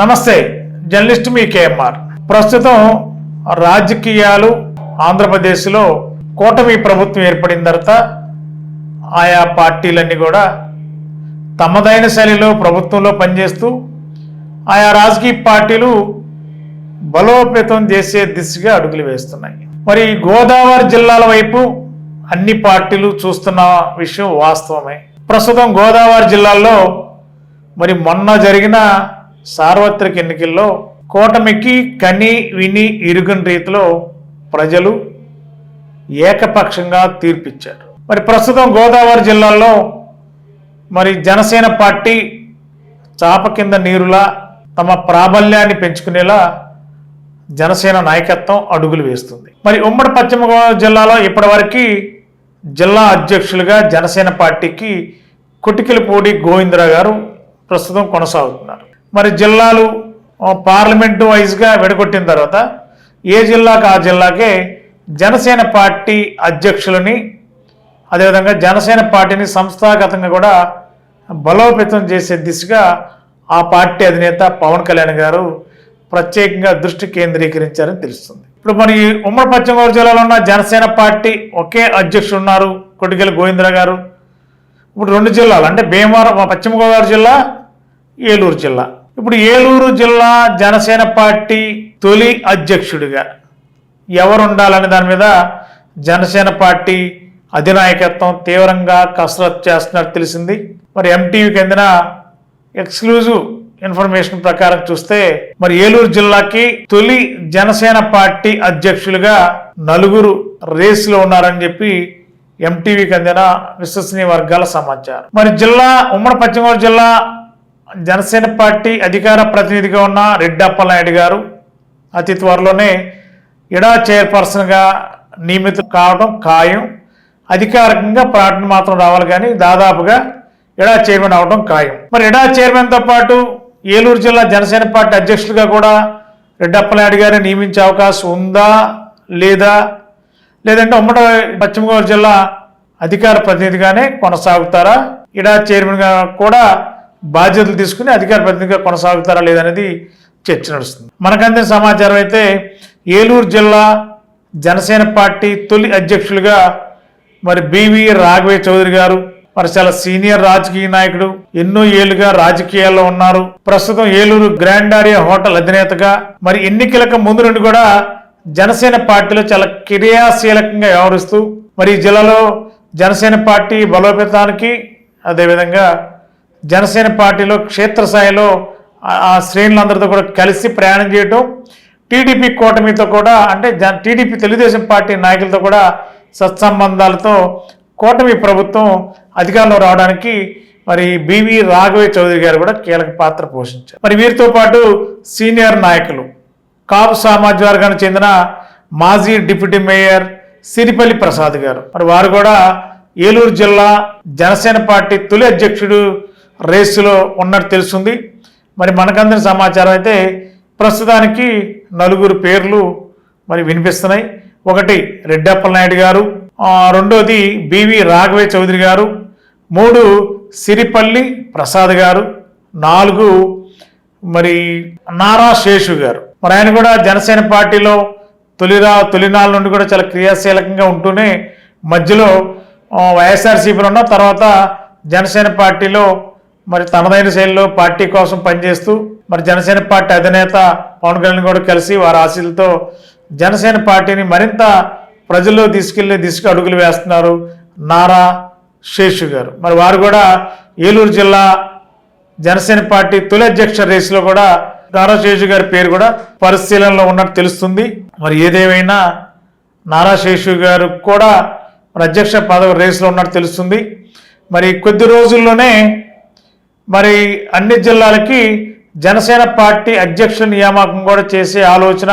నమస్తే జర్నలిస్ట్ మీ కేఎంఆర్. ప్రస్తుతం రాజకీయాలు ఆంధ్రప్రదేశ్లో కూటమి ప్రభుత్వం ఏర్పడిన తర్వాత ఆయా పార్టీలన్నీ కూడా తమదైన శైలిలో ప్రభుత్వంలో పనిచేస్తూ ఆయా రాజకీయ పార్టీలు బలోపేతం చేసే దిశగా అడుగులు వేస్తున్నాయి. మరి గోదావరి జిల్లాల వైపు అన్ని పార్టీలు చూస్తున్న విషయం వాస్తవమే. ప్రస్తుతం గోదావరి జిల్లాల్లో మరి మొన్న జరిగిన సార్వత్రిక ఎన్నికల్లో కూటమికి కని విని ఇరుగని రీతిలో ప్రజలు ఏకపక్షంగా తీర్పిచ్చారు. మరి ప్రస్తుతం గోదావరి జిల్లాలో మరి జనసేన పార్టీ చాప కింద నీరులా తమ ప్రాబల్యాన్ని పెంచుకునేలా జనసేన నాయకత్వం అడుగులు వేస్తుంది. మరి ఉమ్మడి పశ్చిమ గోదావరి జిల్లాలో ఇప్పటివరకు జిల్లా అధ్యక్షులుగా జనసేన పార్టీకి కుటికిలపూడి గోవిందరావు గారు ప్రస్తుతం కొనసాగుతున్నారు. మరి జిల్లాలు పార్లమెంటు వైజ్గా విడగొట్టిన తర్వాత ఏ జిల్లాకు ఆ జిల్లాకే జనసేన పార్టీ అధ్యక్షులని అదేవిధంగా జనసేన పార్టీని సంస్థాగతంగా కూడా బలోపేతం చేసే దిశగా ఆ పార్టీ అధినేత పవన్ కళ్యాణ్ గారు ప్రత్యేకంగా దృష్టి కేంద్రీకరించారని తెలుస్తుంది. ఇప్పుడు మరి ఉమ్మడి పశ్చిమ గోదావరి జిల్లాలో ఉన్న జనసేన పార్టీ ఒకే అధ్యక్షుడు ఉన్నారు కొటికెల గోవిందరావు గారు. ఇప్పుడు రెండు జిల్లాలు అంటే భీమవరం పశ్చిమ గోదావరి జిల్లా ఏలూరు జిల్లా. ఇప్పుడు ఏలూరు జిల్లా జనసేన పార్టీ తొలి అధ్యక్షుడిగా ఎవరు ఉండాలనే దాని మీద జనసేన పార్టీ అధినాయకత్వం తీవ్రంగా కసరత్తు చేస్తున్నట్టు తెలిసింది. మరి ఎంటీవీకి అందిన ఎక్స్క్లూజివ్ ఇన్ఫర్మేషన్ ప్రకారం చూస్తే మరి ఏలూరు జిల్లాకి తొలి జనసేన పార్టీ అధ్యక్షులుగా నలుగురు రేసులో ఉన్నారని చెప్పి ఎంటీవీకి అందిన విశ్వసనీయ వర్గాల సమాచారం. మరి జిల్లా ఉమ్మడి పశ్చిమ గోదావరి జిల్లా జనసేన పార్టీ అధికార ప్రతినిధిగా ఉన్న రెడ్డప్పలనాయుడు గారు అతి త్వరలోనే ఇడా చైర్పర్సన్గా నియమితం కావడం ఖాయం. అధికారికంగా ప్రకటన మాత్రం రావాలి కానీ దాదాపుగా ఇడా చైర్మన్ అవడం ఖాయం. మరి ఇడా చైర్మన్తో పాటు ఏలూరు జిల్లా జనసేన పార్టీ అధ్యక్షులుగా కూడా రెడ్డప్పలనాయుడు గారిని నియమించే అవకాశం ఉందా లేదా లేదంటే ఉమ్మడి పశ్చిమ గోదావరి జిల్లా అధికార ప్రతినిధిగానే కొనసాగుతారా? ఇడా చైర్మన్గా కూడా బాధ్యతలు తీసుకుని అధికార ప్రతినిధిగా కొనసాగుతారా లేదనేది చర్చ నడుస్తుంది. మనకందిన సమాచారం అయితే ఏలూరు జిల్లా జనసేన పార్టీ తొలి అధ్యక్షులుగా మరి బివి రాఘవే చౌదరి గారు మరి చాలా సీనియర్ రాజకీయ నాయకుడు ఎన్నో ఏళ్ళుగా రాజకీయాల్లో ఉన్నారు. ప్రస్తుతం ఏలూరు గ్రాండారియా హోటల్ అధినేతగా మరి ఎన్నికలకు ముందు నుండి కూడా జనసేన పార్టీలో చాలా క్రియాశీలకంగా వ్యవహరిస్తూ మరి జిల్లాలో జనసేన పార్టీ బలోపేతానికి అదేవిధంగా జనసేన పార్టీలో క్షేత్రస్థాయిలో ఆ- శ్రేణులందరితో కూడా కలిసి ప్రయాణం చేయటం టీడీపీ కూటమితో కూడా అంటే జ టీడీపీ తెలుగుదేశం పార్టీ నాయకులతో కూడా సత్సంబంధాలతో కూటమి ప్రభుత్వం అధికారంలో రావడానికి మరి బివి రాఘవే చౌదరి గారు కూడా కీలక పాత్ర పోషించారు. మరి వీరితో పాటు సీనియర్ నాయకులు కాపు సామాజిక వర్గానికి చెందిన మాజీ డిప్యూటీ మేయర్ సిరిపల్లి ప్రసాద్ గారు. మరి వారు కూడా ఏలూరు జిల్లా జనసేన పార్టీ తొలి అధ్యక్షుడు రేసులో ఉన్నట్టు తెలుస్తుంది. మరి మనకందిన సమాచారం అయితే ప్రస్తుతానికి నలుగురు పేర్లు మరి వినిపిస్తున్నాయి. ఒకటి రెడ్డప్పల నాయుడు గారు రెండోది బివి రాఘవే చౌదరి గారు మూడు సిరిపల్లి ప్రసాద్ గారు నాలుగు మరి నారా శేషు గారు. మరి ఆయన కూడా జనసేన పార్టీలో తొలిరా తొలినాళ్ళ నుండి కూడా చాలా క్రియాశీలకంగా ఉంటూనే మధ్యలో వైఎస్ఆర్సీపీలో ఉన్న తర్వాత జనసేన పార్టీలో మరి తనదైన శైలిలో పార్టీ కోసం పనిచేస్తూ మరి జనసేన పార్టీ అధినేత పవన్ కళ్యాణ్ కూడా కలిసి వారి ఆశీలతో జనసేన పార్టీని మరింత ప్రజల్లో తీసుకెళ్ళే దిశగా అడుగులు వేస్తున్నారు నారా శేషు గారు. మరి వారు కూడా ఏలూరు జిల్లా జనసేన పార్టీ తొలి అధ్యక్ష రేసులో కూడా నారా శేషు గారి పేరు కూడా పరిశీలనలో ఉన్నట్టు తెలుస్తుంది. మరి ఏదేమైనా నారా శేషు గారు కూడా మరి అధ్యక్ష పదవి రేసులో ఉన్నట్టు తెలుస్తుంది. మరి కొద్ది రోజుల్లోనే మరి అన్ని జిల్లాలకి జనసేన పార్టీ అధ్యక్షుల నియామకం కూడా చేసే ఆలోచన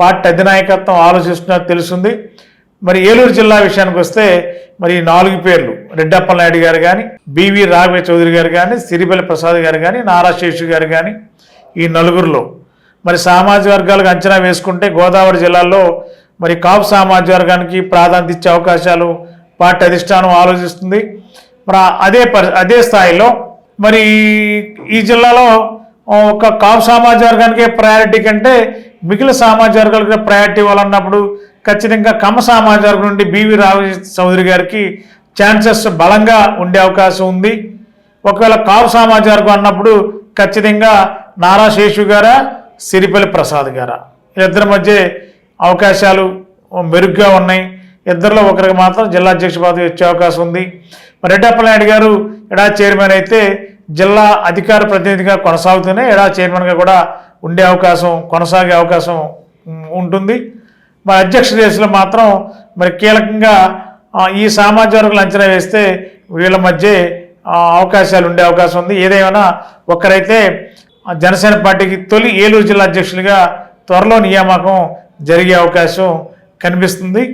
పార్టీ అధినాయకత్వం ఆలోచిస్తున్నట్టు తెలుస్తుంది మరి ఏలూరు జిల్లా విషయానికి వస్తే మరి నాలుగు పేర్లు రెడ్డప్పల నాయుడు గారు కానీ బివి రాఘవ చౌదరి గారు కానీ సిరిపల్లి ప్రసాద్ గారు కానీ నారా శేషు గారు కానీ ఈ నలుగురిలో. మరి సామాజిక వర్గాలకు అంచనా వేసుకుంటే గోదావరి జిల్లాలో మరి కాపు సామాజిక వర్గానికి ప్రాధాన్యత ఇచ్చే అవకాశాలు పార్టీ అధిష్టానం ఆలోచిస్తుంది. మరి అదే పరి అదే స్థాయిలో మరి ఈ జిల్లాలో ఒక కాపు సమాజ వర్గానికే ప్రయారిటీ కంటే మిగిలిన సమాజ వర్గాలకి ప్రయారిటీ ఇవ్వాలన్నప్పుడు ఖచ్చితంగా కమ్మ సమాజ వర్గం నుండి బీవీ రావి చౌదరి గారికి ఛాన్సెస్ బలంగా ఉండే అవకాశం ఉంది. ఒకవేళ కాపు సమాజ వర్గం అన్నప్పుడు ఖచ్చితంగా నారా శేషు గారా సిరిపల్లి ప్రసాద్ గారా. ఇద్దరి మధ్య అవకాశాలు మెరుగ్గా ఉన్నాయి. ఇద్దరిలో ఒకరికి మాత్రం జిల్లా అధ్యక్ష పదవి వచ్చే అవకాశం ఉంది. మరి రెడ్డప్ప నాయుడు గారు ఎడా చైర్మన్ అయితే జిల్లా అధికార ప్రతినిధిగా కొనసాగుతూనే ఎడా చైర్మన్గా కూడా ఉండే అవకాశం కొనసాగే అవకాశం ఉంటుంది. మరి అధ్యక్ష రేసులో మాత్రం మరి కీలకంగా ఈ సామాజిక వర్గాలు అంచనా వేస్తే వీళ్ళ మధ్య అవకాశాలు ఉండే అవకాశం ఉంది. ఏదేమైనా ఒకరైతే జనసేన పార్టీకి తొలి ఏలూరు జిల్లా అధ్యక్షులుగా త్వరలో నియామకం జరిగే అవకాశం కనిపిస్తుంది.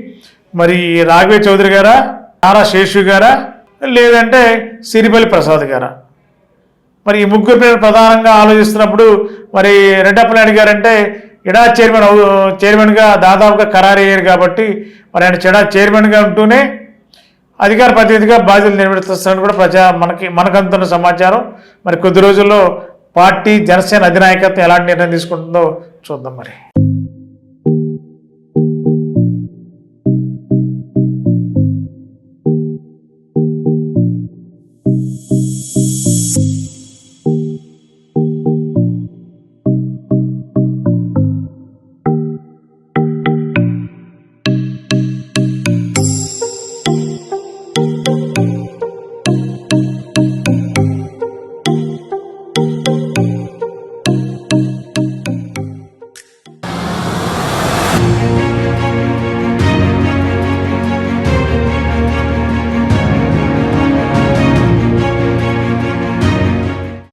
మరి రాఘవే చౌదరి గారా నారా శేషు గారా లేదంటే సిరిపల్లి ప్రసాద్ గారా? మరి ఈ ముగ్గురు పేరు ప్రధానంగా ఆలోచిస్తున్నప్పుడు మరి రెడ్డప్ప నాయుడు గారు అంటే ఇడా చైర్మన్ అవు చైర్మన్గా దాదాపుగా ఖరారయ్యారు కాబట్టి మరి ఆయన చెడా చైర్మన్గా ఉంటూనే అధికార ప్రతినిధిగా బాధ్యతలు నిర్వహిస్తున్నారని కూడా ప్రజా మనకి మనకంతున్న సమాచారం. మరి కొద్ది రోజుల్లో పార్టీ జనసేన అధినాయకత్వం ఎలాంటి నిర్ణయం తీసుకుంటుందో చూద్దాం మరి.